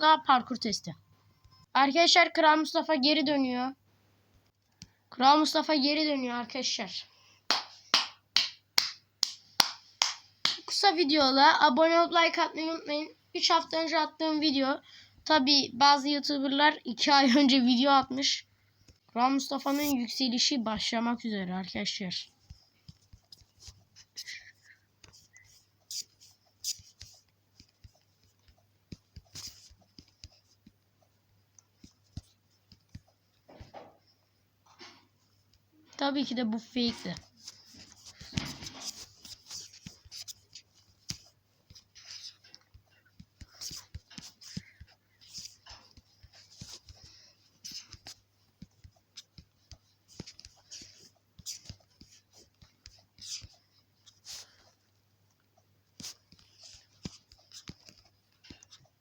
Daha parkur testi. Arkadaşlar Kral Mustafa geri dönüyor. Kral Mustafa geri dönüyor arkadaşlar. Kısa videola abone olup like atmayı unutmayın. 3 hafta önce attığım video. Tabi bazı youtuberlar 2 ay önce video atmış. Kral Mustafa'nın yükselişi başlamak üzere arkadaşlar. Tabii ki de bu fake'ti.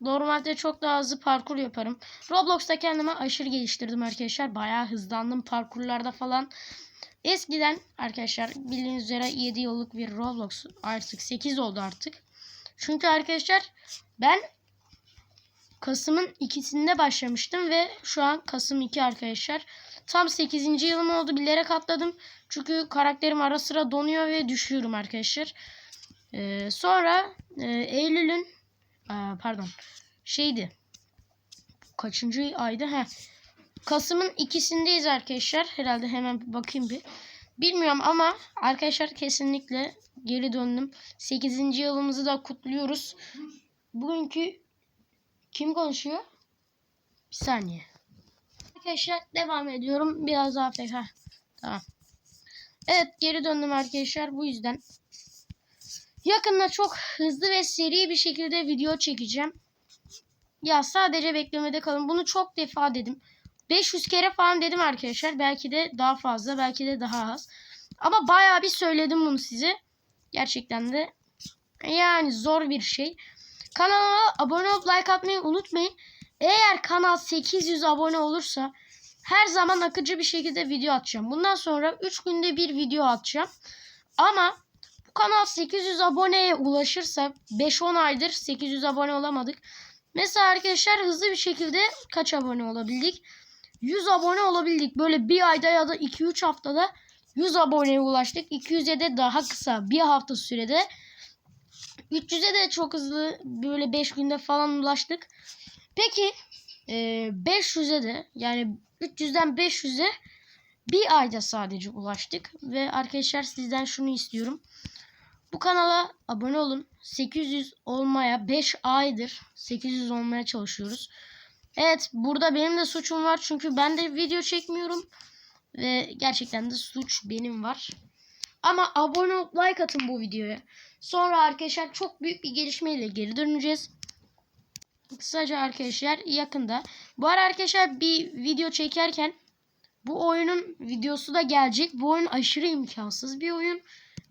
Normalde çok daha hızlı parkur yaparım. Roblox'ta kendimi aşırı geliştirdim arkadaşlar. Bayağı hızlandım parkurlarda falan. Eskiden arkadaşlar bildiğiniz üzere 7 yıllık bir Roblox artık 8 oldu artık. Çünkü arkadaşlar ben Kasım'ın ikisinde başlamıştım ve şu an Kasım 2 arkadaşlar. Tam 8. yılım oldu bilerek atladım. Çünkü karakterim ara sıra donuyor ve düşüyorum arkadaşlar. Ee, sonra e, Eylül'ün pardon şeydi kaçıncı aydı he Kasım'ın ikisindeyiz arkadaşlar. Herhalde hemen bir bakayım bir. Bilmiyorum ama arkadaşlar kesinlikle geri döndüm. 8. yılımızı da kutluyoruz. Bugünkü kim konuşuyor? Bir saniye. Arkadaşlar devam ediyorum. Biraz daha AFK tamam. Evet geri döndüm arkadaşlar bu yüzden. Yakında çok hızlı ve seri bir şekilde video çekeceğim. Ya sadece beklemede kalın. Bunu çok defa dedim. 500 kere falan dedim arkadaşlar. Belki de daha fazla, belki de daha az. Ama bayağı bir söyledim bunu size. Gerçekten de yani zor bir şey. Kanala abone olup like atmayı unutmayın. Eğer kanal 800 abone olursa her zaman akıcı bir şekilde video atacağım. Bundan sonra 3 günde bir video atacağım. Ama bu kanal 800 aboneye ulaşırsa 5-10 aydır 800 abone olamadık. Mesela arkadaşlar hızlı bir şekilde kaç abone olabildik? 100 abone olabildik. Böyle bir ayda ya da 2-3 haftada 100 aboneye ulaştık. 200'e de daha kısa bir hafta sürede. 300'e de çok hızlı böyle 5 günde falan ulaştık. Peki 500'e de yani 300'den 500'e bir ayda sadece ulaştık. Ve arkadaşlar sizden şunu istiyorum. Bu kanala abone olun. 800 olmaya 5 aydır 800 olmaya çalışıyoruz. Evet burada benim de suçum var. Çünkü ben de video çekmiyorum. Ve gerçekten de suç benim var. Ama abone olup like atın bu videoya. Sonra arkadaşlar çok büyük bir gelişmeyle geri döneceğiz. Kısaca arkadaşlar yakında. Bu ara arkadaşlar bir video çekerken bu oyunun videosu da gelecek. Bu oyun aşırı imkansız bir oyun.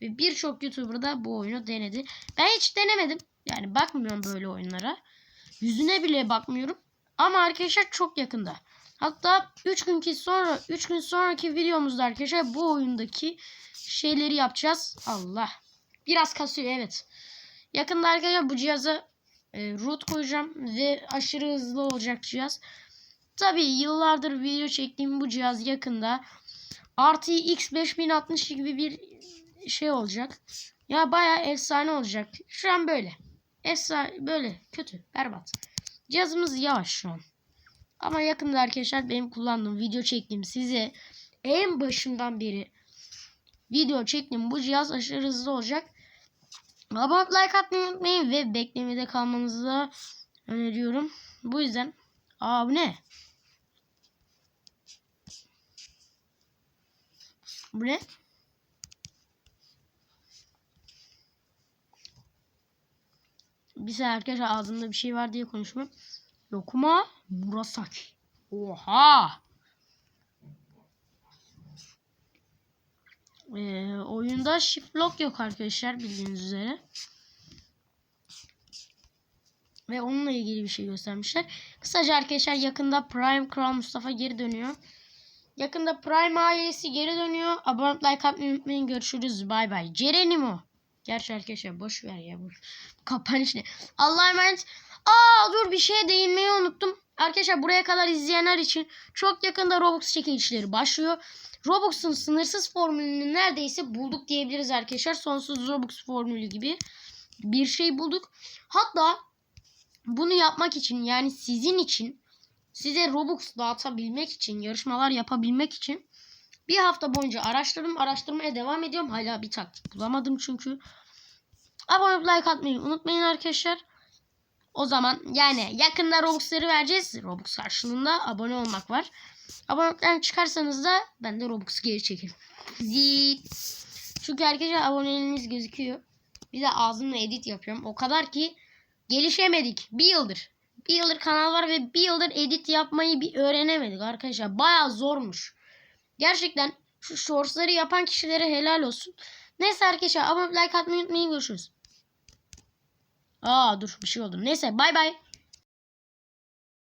Ve birçok YouTuber da bu oyunu denedi. Ben hiç denemedim. Yani bakmıyorum böyle oyunlara. Yüzüne bile bakmıyorum. Ama arkadaşlar çok yakında. Hatta 3 gün sonra 3 gün sonraki videomuzda arkadaşlar bu oyundaki şeyleri yapacağız. Allah. Biraz kasıyor evet. Yakında arkadaşlar bu cihaza e, root koyacağım ve aşırı hızlı olacak cihaz. Tabii yıllardır video çektiğim bu cihaz yakında RTX 5060 gibi bir şey olacak. Ya bayağı efsane olacak. Şu an böyle. Efsane böyle kötü, berbat. Cihazımız yavaş şu an. Ama yakında arkadaşlar benim kullandığım video çektiğim size en başından beri video çektiğim bu cihaz aşırı hızlı olacak. Abone like atmayı unutmayın ve beklemede kalmanızı da öneriyorum. Bu yüzden aa bu ne? Bu ne? Bir saniye arkadaşlar ağzımda bir şey var diye konuşmam. Lokuma Murasaki. Oha! Ee, oyunda shift lock yok arkadaşlar bildiğiniz üzere. Ve onunla ilgili bir şey göstermişler. Kısaca arkadaşlar yakında Prime Kral Mustafa geri dönüyor. Yakında Prime ailesi geri dönüyor. Abone like atmayı unutmayın. Görüşürüz. Bay bay. Cerenimo. Gerçi arkadaşlar boş ver ya bu kapanış ne? Allah'a emanet. Aa dur bir şeye değinmeyi unuttum. Arkadaşlar buraya kadar izleyenler için çok yakında Robux çekilişleri başlıyor. Robux'un sınırsız formülünü neredeyse bulduk diyebiliriz arkadaşlar. Sonsuz Robux formülü gibi bir şey bulduk. Hatta bunu yapmak için yani sizin için size Robux dağıtabilmek için yarışmalar yapabilmek için bir hafta boyunca araştırdım. Araştırmaya devam ediyorum. Hala bir taktik bulamadım çünkü. Abone olup like atmayı unutmayın arkadaşlar. O zaman yani yakında Robux'ları vereceğiz. Robux karşılığında abone olmak var. Abonelikten çıkarsanız da ben de Robux geri çekerim. Zit. Çünkü arkadaşlar aboneliğiniz gözüküyor. Bir de ağzımla edit yapıyorum. O kadar ki gelişemedik. Bir yıldır. Bir yıldır kanal var ve bir yıldır edit yapmayı bir öğrenemedik arkadaşlar. Baya zormuş. Gerçekten şu shortsları yapan kişilere helal olsun. Neyse arkadaşlar abone like atmayı unutmayın. Görüşürüz. Aa dur bir şey oldu. Neyse bay bay.